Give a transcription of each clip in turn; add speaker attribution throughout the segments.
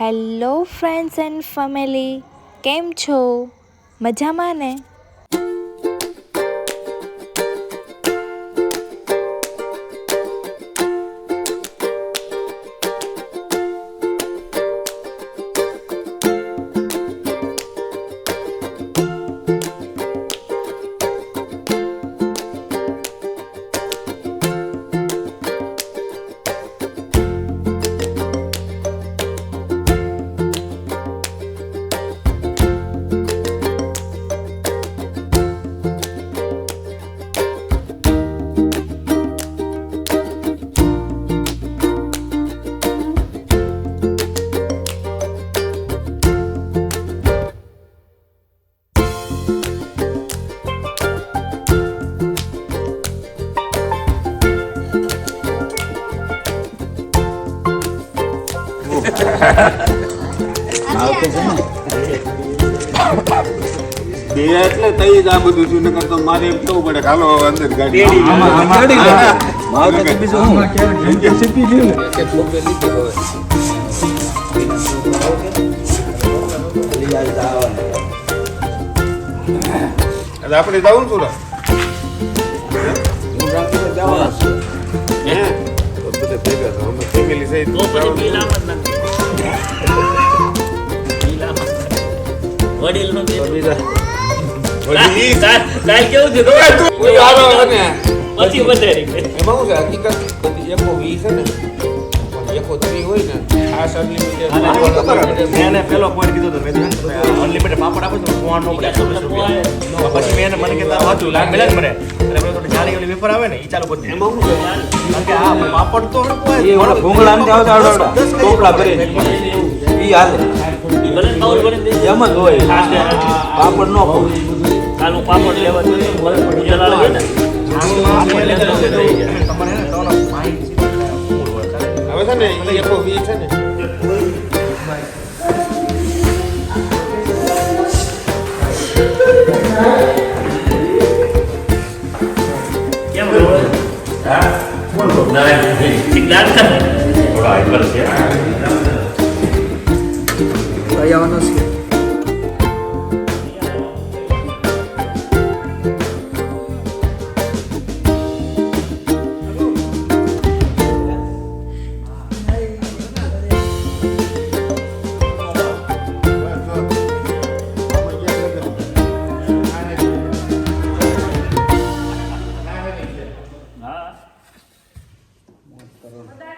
Speaker 1: Hello friends and family કેમ છો? મજામાં ને?
Speaker 2: બે એટલે તઈ જ આ બધું છું નકર તો મારે એમ કેવું પડે હાલો અંદર ગાડી આપણે જવું છું હે તો બધા ભેગા છો અમે ફેમિલી સહિત
Speaker 3: તો નથી. વડીલનું
Speaker 2: વળી
Speaker 3: કાલ- કેવું થયું ખબર?
Speaker 2: કોઈ અને
Speaker 3: પછી વધારી
Speaker 2: એમાં શું છે હકીકત બધી એકો વી છે ને એકો થ્રી હોય ને ખાસ અનલિમિટેડ
Speaker 4: મેં પેલો point કીધો તો મેં કીધું પાપડ આપો છો, ફોન નો પડે, એકસો વીસ રૂપિયા. પછી મેં મને કે તારું હતું, લાગ મળે મને. એટલે થોડી જાડી ઓલી વેફર આવે ને, એ ચાલુ કરી
Speaker 2: એમાં
Speaker 4: કે આ પાપડ તો
Speaker 5: ભૂંગળા.
Speaker 4: દસ
Speaker 5: ટોપલા. ઈ હાલે. એમ જ હોય પાપડ નો.
Speaker 3: કાલ પાપડ લેવા ગયો ને.
Speaker 4: પાપડ હશે તો તમારે છે.
Speaker 2: હવે છે ને એ એકો વી છે ને
Speaker 3: કેમ રહ્યો? ઠીક લાગતા ને? હા.
Speaker 2: ઈ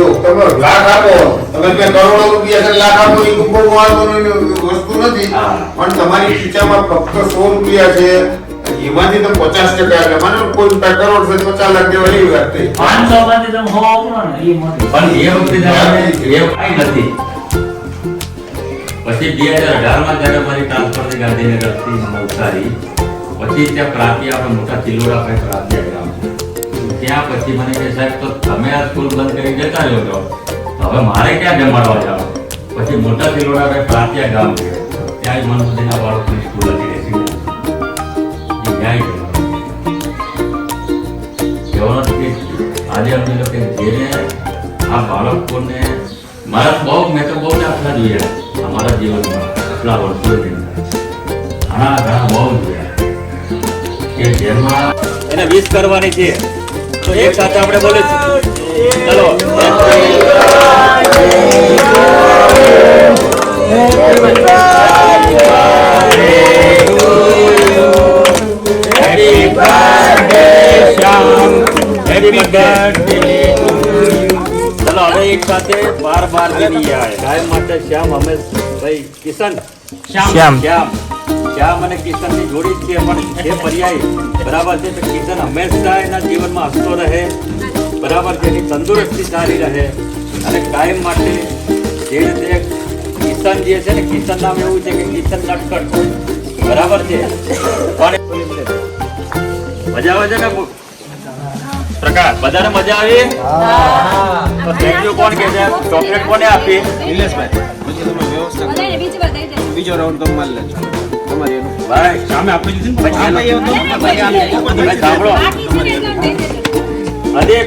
Speaker 2: જો તમે લાખ આપો તમે કે કરોડો રૂપિયા છે લાખ આપો એ ખૂબ મહત્વની વસ્તુ નથી. પણ તમારી ખીચામાં ફક્ત સો રૂપિયા છે એમાંથી તમે પચાસ ટકા એટલે માનો કોઈ રૂપિયા કરોડ છે પચાસ લાખ દેવા એવી વાત થઈ.
Speaker 3: પાંચસો માંથી તમે હો.
Speaker 6: પણ એ વખતે જયારે એ કઈ નથી. પછી બે હજાર અઢારમાં જ્યારે મારી ટ્રાન્સફર થઈ ગાંધીનગરથી નવસારી પછી ત્યાં પ્રાંતિય આપણે મોટા ચિલોડા પાસે પ્રાંતિય ગ્રામ. ત્યાં પછી મને કે સાહેબ, તો તમે આ સ્કૂલ બંધ કરી જતા રહ્યો છો. તો હવે મારે ક્યાં જમાડવા જાવ પછી મોટા ચિલોડા પાસે પ્રાંતિય ગામ ગયો ત્યાં જ મન સુધીના બાળકોની સ્કૂલ હતી રેસિડેન્સી આજે અમે લોકો જેને આ બાળકોને, મારા બહુ મેં તો બહુ દાખલા જોયા. અમારા જીવનમાં આટલા વર્ષો ઘણા ઘણા બહુ જોયા. કે જેમાં
Speaker 4: એને વિશ કરવાની છે. તો એક સાથે આપણે બોલીશું ચલો. ચલો હવે એક સાથે બાર બાર દિન આવે ગાય માટે શ્યામ અમે ભાઈ કિશન.
Speaker 5: શ્યામ.
Speaker 4: શ્યામ. શ્યામ અને કિશનની જોડી જ છે પણ જે પર્યાય બરાબર છે તો કિશન હંમેશા એના જીવનમાં હસતો રહે બરાબર છે એની તંદુરસ્તી સારી રહે. અને કાયમ માટે
Speaker 6: જે રીતે કિશન જે છે ને કિશન નામ એવું છે કે કિશન નટકટ બરાબર છે? પણ મજા આવે છે ને પ્રકાશ બધાને મજા આવી? તો થેન્ક યુ કોણ કે છે? ચોકલેટ કોને આપી?
Speaker 5: નિલેશભાઈ. બીજો રાઉન્ડ તો માલ લેજો
Speaker 6: ભાઈ
Speaker 5: સામે આપી દીધી
Speaker 6: સાંભળો. અરે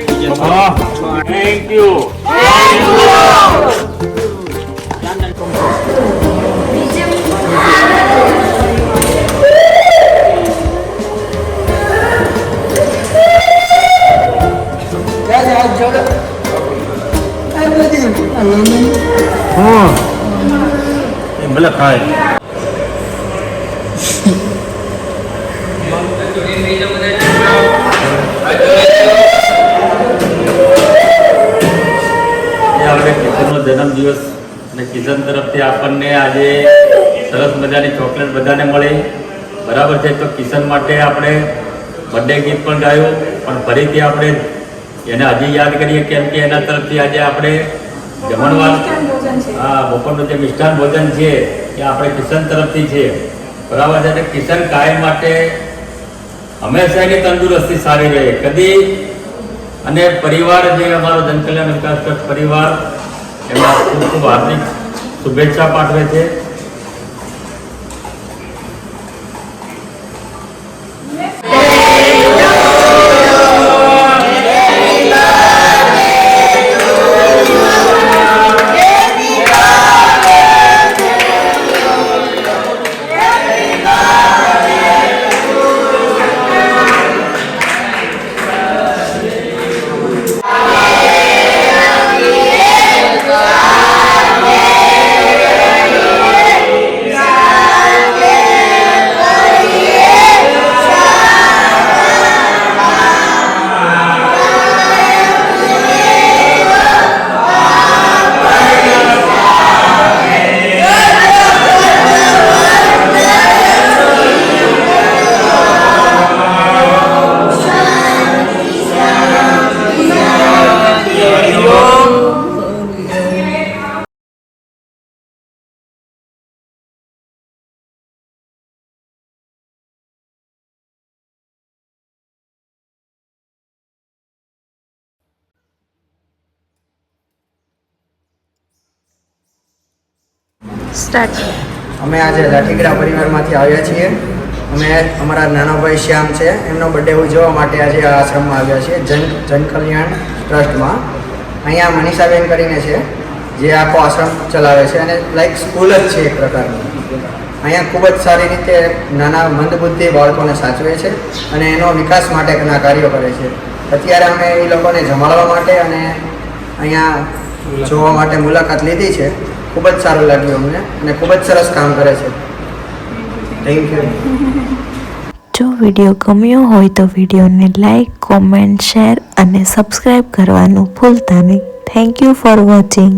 Speaker 6: થેન્ક યુ
Speaker 5: ભલે ખાય
Speaker 6: એ આપણે કિશનનો જન્મદિવસ અને કિશન તરફથી આપણને આજે સરસ મજાની ચોકલેટ બધાને મળી. બરાબર છે, તો કિશન માટે આપણે બર્થડે ગીત પણ ગાયું. પણ ફરીથી આપણે એને હજી યાદ કરીએ કેમ એના તરફથી આજે આપણે જમણવાર હા, બપોરનું જે મિષ્ટાન ભોજન છે, એ આપણે કિશન તરફથી છે. બરાબર છે એટલે કિશન કાયમ માટે હંમેશા એની તંદુરસ્તી સારી રહે. કદી અને પરિવાર જે અમારો જનકલ્યાણ વિકાસ પરિવાર, એમાં ખૂબ ખૂબ હાર્દિક શુભેચ્છા પાઠવે છે.
Speaker 7: અમે આજે લાઠીગડા પરિવારમાંથી આવ્યા છીએ. અમે અમારા નાના ભાઈ શ્યામ છે. એમનો બર્થડે ઉજવવા માટે આજે આ આશ્રમમાં આવ્યા છીએ, જન જન કલ્યાણ ટ્રસ્ટમાં. અહીંયા મનીષાબેન કરીને છે, જે આખો આશ્રમ ચલાવે છે અને લાઈક સ્કૂલ જ છે એક પ્રકારની. અહીંયા ખૂબ જ સારી રીતે નાના મંદબુદ્ધિ બાળકોને સાચવે છે અને એનો વિકાસ માટેના કાર્યો કરે છે. અત્યારે અમે એ લોકોને જમાડવા માટે અને અહીંયા જોવા માટે મુલાકાત લીધી છે. ખૂબ જ સારું લાગ્યું અમને અને ખૂબ જ સરસ કામ કરે છે. થેન્ક યુ
Speaker 1: જો વીડિયો ગમ્યો હોય તો વિડીયોને લાઈક, કોમેન્ટ, શેર અને સબસ્ક્રાઈબ કરવાનું ભૂલતા નહીં. Thank you for watching